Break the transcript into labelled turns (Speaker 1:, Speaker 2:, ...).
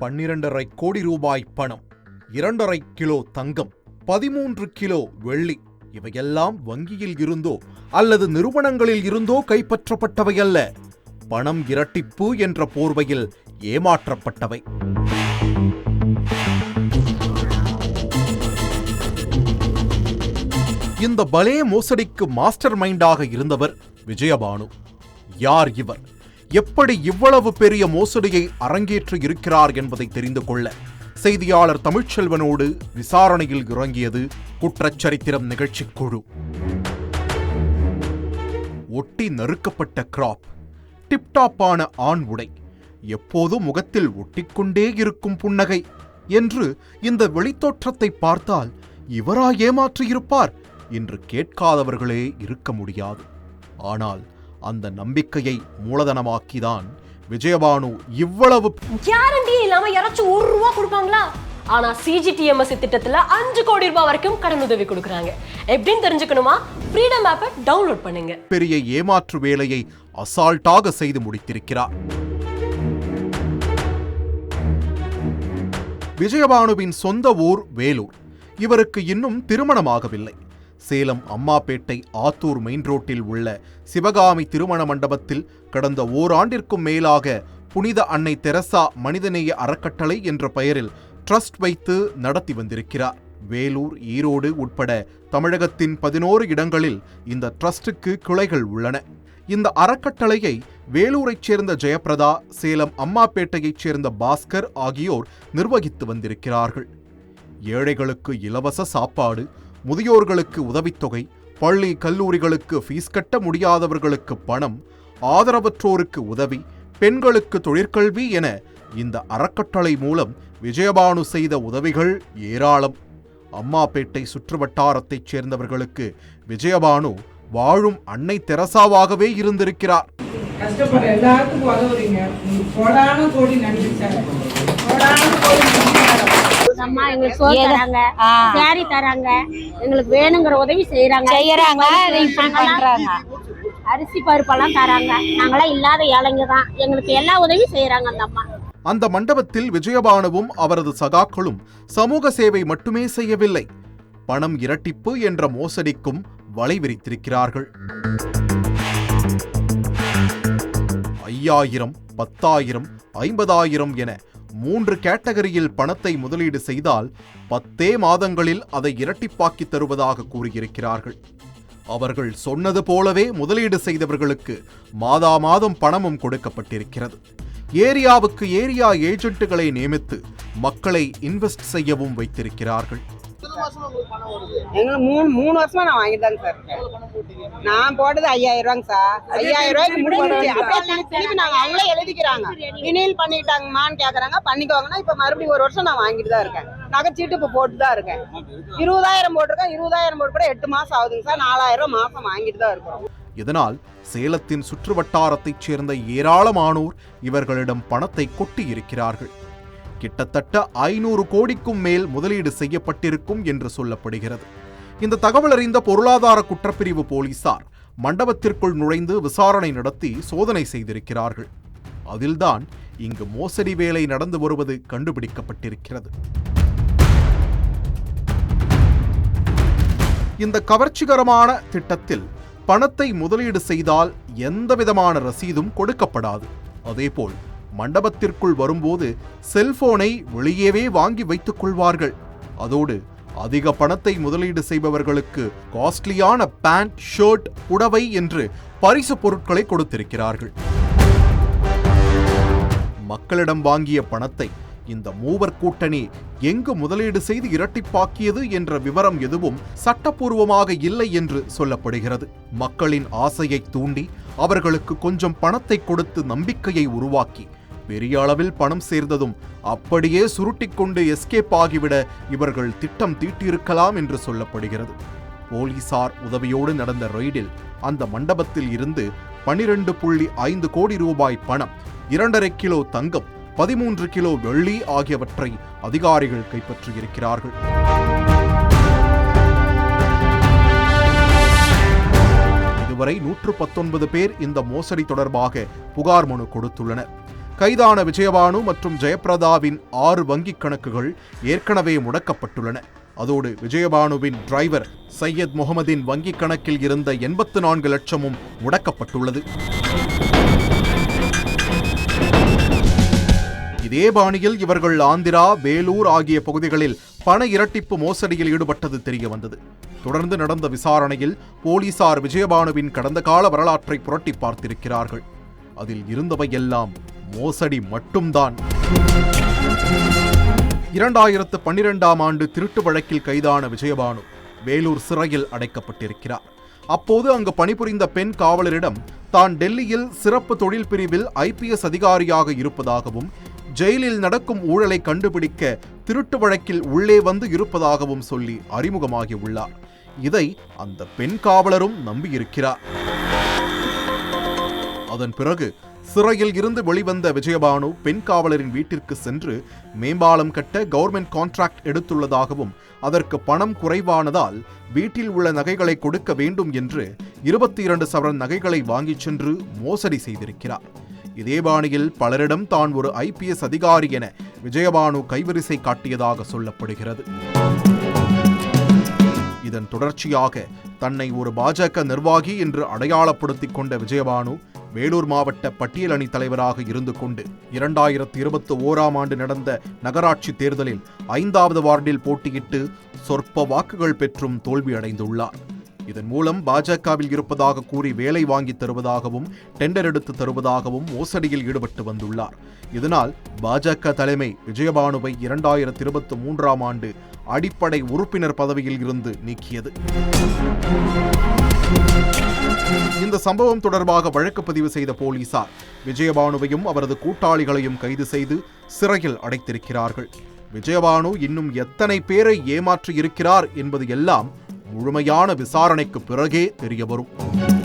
Speaker 1: பன்னிரண்டரை கோடி ரூபாய் பணம் இரண்டரை கிலோ தங்கம் பதிமூன்று கிலோ வெள்ளி. இவையெல்லாம் வங்கியில் இருந்தோ அல்லது நிறுவனங்களில் இருந்தோ கைப்பற்றப்பட்டவை அல்ல. பணம் இரட்டிப்பு என்ற போர்வையில் ஏமாற்றப்பட்டவை. இந்த பலே மோசடிக்கு மாஸ்டர் மைண்டாக இருந்தவர் விஜயபானு. யார் இவர்? எப்படி இவ்வளவு பெரிய மோசடியை அரங்கேற்றி இருக்கிறார் என்பதை தெரிந்து கொள்ள செய்தியாளர் தமிழ்ச்செல்வனோடு விசாரணையில் இறங்கியது குற்றச்சரித்திரம் நிகழ்ச்சி குழு. ஒட்டி நறுக்கப்பட்ட கிராப் டிப்டாப்பான ஆண் உடை எப்போதும் முகத்தில் ஒட்டிக்கொண்டே இருக்கும் புன்னகை என்று இந்த வெளித்தோற்றத்தை பார்த்தால் இவரா ஏமாற்றியிருப்பார் என்று கேட்காதவர்களே இருக்க முடியாது. ஆனால் அந்த நம்பிக்கையை மூலதனமாக்கிதான் விஜயபானு இவ்வளவு
Speaker 2: கேரண்டியே இல்லாம யாராச்சும் ஒரு ரூபா கொடுப்பாங்களா? ஆனா சிஜிடிஎம்எஸ் திட்டத்துல அஞ்சு கோடி ரூபாய் வரைக்கும் கடன் உதவி கொடுக்குறாங்க. எப்படின்னு தெரிஞ்சுக்கணுமா? ஃப்ரீடம் ஆப்பை டவுன்லோட் பண்ணுங்க.
Speaker 1: பெரிய ஏமாற்று வேலையை அசால்ட்டாக செய்து முடித்திருக்கிறார். விஜயபானுவின் சொந்த ஊர் வேலூர். இவருக்கு இன்னும் திருமணமாகவில்லை. சேலம் அம்மாப்பேட்டை ஆத்தூர் மெயின் ரோட்டில் உள்ள சிவகாமி திருமண மண்டபத்தில் கடந்த ஓராண்டிற்கும் மேலாக புனித அன்னை தெரசா மனிதநேய அறக்கட்டளை என்ற பெயரில் ட்ரஸ்ட் வைத்து நடத்தி வந்திருக்கிறார். வேலூர் ஈரோடு உட்பட தமிழகத்தின் பதினோரு இடங்களில் இந்த ட்ரஸ்டுக்கு கிளைகள் உள்ளன. இந்த அறக்கட்டளையை வேலூரைச் சேர்ந்த ஜெயபிரதா சேலம் அம்மாப்பேட்டையைச் சேர்ந்த பாஸ்கர் ஆகியோர் நிர்வகித்து வந்திருக்கிறார்கள். ஏழைகளுக்கு இலவச சாப்பாடு முதியோர்களுக்கு உதவித்தொகை பள்ளி கல்லூரிகளுக்கு ஃபீஸ் கட்ட முடியாதவர்களுக்கு பணம் ஆதரவற்றோருக்கு உதவி பெண்களுக்கு தொழிற்கல்வி என இந்த அறக்கட்டளை மூலம் விஜயபானு செய்த உதவிகள் ஏராளம். அம்மாப்பேட்டை சுற்றுவட்டாரத்தைச் சேர்ந்தவர்களுக்கு விஜயபானு வாழும் அன்னை தெரசாவாகவே இருந்திருக்கிறார்.
Speaker 3: கஷ்டப்படுற எல்லாத்துக்கும் உதவுறீங்க. கோடான கோடி நன்றி சார். கோடான கோடி
Speaker 4: அம்மா எங்களுக்கு சோறு தராங்க. சாரி தராங்க. எங்களுக்கு வேணுங்கிற உதவி செய்யறாங்க
Speaker 5: செய்யறாங்க, இப்படி பண்றாங்க.
Speaker 4: அரிசி பருப்பெல்லாம் தராங்க. நாங்களாம் இல்லாத ஏழைங்க தான். எங்களுக்கு எல்லா உதவியும் செய்யறாங்க அந்த அம்மா.
Speaker 1: அந்த மண்டபத்தில் விஜயபானுவும் அவரது சகாக்களும் சமூக சேவை மட்டுமே செய்யவில்லை. பணம் இரட்டிப்பு என்ற மோசடிக்கும் வலை விரித்திருக்கிறார்கள். ஐயாயிரம் பத்தாயிரம் ஐம்பதாயிரம் என மூன்று கேட்டகரியில் பணத்தை முதலீடு செய்தால் பத்தே மாதங்களில் அதை இரட்டிப்பாக்கி தருவதாக கூறியிருக்கிறார்கள். அவர்கள் சொன்னது போலவே முதலீடு செய்தவர்களுக்கு மாதா மாதம் பணமும் கொடுக்கப்பட்டிருக்கிறது. ஏரியாவுக்கு ஏரியா ஏஜென்ட்டுகளை நியமித்து மக்களை இன்வெஸ்ட் செய்யவும் வைத்திருக்கிறார்கள்.
Speaker 6: எங்களுக்கு மூணு மூணு வருஷமா நான் வாங்கிட்டு தாங்க சார் இருக்கேன். நான் போட்டது ஐயாயிரம் ரூபாங்க சார் ஐயாயிரம் ரூபாய்க்கு முடிஞ்சிச்சு? அப்படியே திருப்பி நாங்க அவங்களே எழுதிக்கிறாங்க. இனியில் பண்ணிட்டாங்கம்மான்னு கேக்குறாங்க. பண்ணிக்கோங்கன்னா இப்ப மறுபடியும் ஒரு வருஷம் நான் வாங்கிட்டு தான் இருக்கேன். நகைச்சீட்டு இப்ப போட்டு தான் இருக்கேன். இருபதாயிரம் போட்டிருக்கேன் இருபதாயிரம் போட்டு கூட எட்டு மாசம் ஆகுதுங்க சார். நாலாயிரம் ரூபாய் மாசம் வாங்கிட்டு தான் இருக்கிறோம்.
Speaker 1: இதனால் சேலத்தின் சுற்றுவட்டாரத்தைச் சேர்ந்த ஏராளமானோர் இவர்களிடம் பணத்தை கொட்டியிருக்கிறார்கள். கிட்டத்தட்ட ஐநூறு கோடிக்கும் மேல் முதலீடு செய்யப்பட்டிருக்கும் என்று சொல்லப்படுகிறது. இந்த தகவல் அறிந்த பொருளாதார குற்றப்பிரிவு போலீசார் மண்டபத்திற்குள் நுழைந்து விசாரணை நடத்தி சோதனை செய்திருக்கிறார்கள். அதில்தான் இங்கு மோசடி வேலை நடந்து வருவது கண்டுபிடிக்கப்பட்டிருக்கிறது. இந்த கவர்ச்சிகரமான திட்டத்தில் பணத்தை முதலீடு செய்தால் எந்தவிதமான ரசீதும் கொடுக்கப்படாது. அதேபோல் மண்டபத்திற்குள் வரும்போது செல்போனை வெளியேவே வாங்கி வைத்துக் கொள்வார்கள். அதோடு அதிக பணத்தை முதலீடு செய்பவர்களுக்கு காஸ்ட்லியான பேண்ட் ஷர்ட் புடவை என்று பரிசு பொருட்களை கொடுத்திருக்கிறார்கள். மக்களிடம் வாங்கிய பணத்தை இந்த மூவர் கூட்டணி எங்கு முதலீடு செய்து இரட்டிப்பாக்கியது என்ற விவரம் எதுவும் சட்டப்பூர்வமாக இல்லை என்று சொல்லப்படுகிறது. மக்களின் ஆசையை தூண்டி அவர்களுக்கு கொஞ்சம் பணத்தை கொடுத்து நம்பிக்கையை உருவாக்கி பெரிய அளவில் பணம் சேர்ந்ததும் அப்படியே சுருட்டிக்கொண்டு எஸ்கேப் ஆகிவிட இவர்கள் திட்டம் தீட்டியிருக்கலாம் என்று சொல்லப்படுகிறது. போலீசார் உதவியோடு நடந்த ரெய்டில் அந்த மண்டபத்தில் இருந்து பனிரெண்டு புள்ளி ஐந்து கோடி ரூபாய் பணம் இரண்டரை கிலோ தங்கம் பதிமூன்று கிலோ வெள்ளி ஆகியவற்றை அதிகாரிகள் கைப்பற்றியிருக்கிறார்கள். இதுவரை நூற்று பத்தொன்பது பேர் இந்த மோசடி தொடர்பாக புகார் மனு கொடுத்துள்ளனர். கைதான விஜயபானு மற்றும் ஜெயபிரதாவின் ஆறு வங்கிக் கணக்குகள் ஏற்கனவே முடக்கப்பட்டுள்ளன. அதோடு விஜயபானுவின் டிரைவர் சையத் முகமதின் வங்கிக் கணக்கில் இருந்த எண்பத்து நான்கு லட்சமும் முடக்கப்பட்டுள்ளது. இதே பாணியில் இவர்கள் ஆந்திரா வேலூர் ஆகிய பகுதிகளில் பண இரட்டிப்பு மோசடியில் ஈடுபட்டது தெரிய வந்தது தொடர்ந்து நடந்த விசாரணையில் போலீசார் விஜயபானுவின் கடந்த கால வரலாற்றை புரட்டி பார்த்திருக்கிறார்கள். அதில் இருந்தவையெல்லாம் மோசடி மட்டும்தான். இரண்டாயிரத்து பன்னிரெண்டாம் ஆண்டு திருட்டு வழக்கில் கைதான விஜயபானு வேலூர் சிறையில் அடைக்கப்பட்டிருக்கிறார். அப்போது அங்கு பணிபுரிந்த பெண் காவலரிடம் தான் டெல்லியில் சிறப்பு தொழில் பிரிவில் ஐபிஎஸ் அதிகாரியாக இருப்பதாகவும் ஜெயிலில் நடக்கும் ஊழலை கண்டுபிடிக்க திருட்டு வழக்கில் உள்ளே வந்து இருப்பதாகவும் சொல்லி அறிமுகமாகி உள்ளார் இதை அந்த பெண் காவலரும் நம்பியிருக்கிறார். அதன் பிறகு சிறையில் இருந்து வெளிவந்த விஜயபானு பெண் காவலரின் வீட்டிற்கு சென்று மேம்பாலம் கட்ட கவர்மெண்ட் கான்ட்ராக்ட் எடுத்துள்ளதாகவும் அதற்கு பணம் குறைவானதால் வீட்டில் உள்ள நகைகளை கொடுக்க வேண்டும் என்று இருபத்தி இரண்டு சவரன் நகைகளை வாங்கிச் சென்று மோசடி செய்திருக்கிறார். இதே பாணியில் பலரிடம் தான் ஒரு ஐபிஎஸ் அதிகாரி என விஜயபானு கைவரிசை காட்டியதாக சொல்லப்படுகிறது. இதன் தொடர்ச்சியாக தன்னை ஒரு பாஜக நிர்வாகி என்று அடையாளப்படுத்திக் கொண்ட விஜயபானு வேலூர் மாவட்ட பட்டியல் அணி தலைவராக இருந்து கொண்டு இரண்டாயிரத்தி இருபத்தி ஓராம் ஆண்டு நடந்த நகராட்சி தேர்தலில் ஐந்தாவது வார்டில் போட்டியிட்டு சொற்ப வாக்குகள் பெற்றும் தோல்வி அடைந்துள்ளார். இதன் மூலம் பாஜகவில் இருப்பதாக கூறி வேலை வாங்கி தருவதாகவும் டெண்டர் எடுத்து தருவதாகவும் மோசடியில் ஈடுபட்டு வந்துள்ளார். இதனால் பாஜக தலைமை விஜயபானுவை இரண்டாயிரத்தி இருபத்தி மூன்றாம் ஆண்டு அடிப்படை உறுப்பினர் பதவியில் இருந்து நீக்கியது. இந்த சம்பவம் தொடர்பாக வழக்கு பதிவு செய்த போலீசார் விஜயபானுவையும் அவரது கூட்டாளிகளையும் கைது செய்து சிறையில் அடைத்திருக்கிறார்கள். விஜயபானு இன்னும் எத்தனை பேரை ஏமாற்றி இருக்கிறார் என்பது எல்லாம் முழுமையான விசாரணைக்கு பிறகே தெரிய வரும்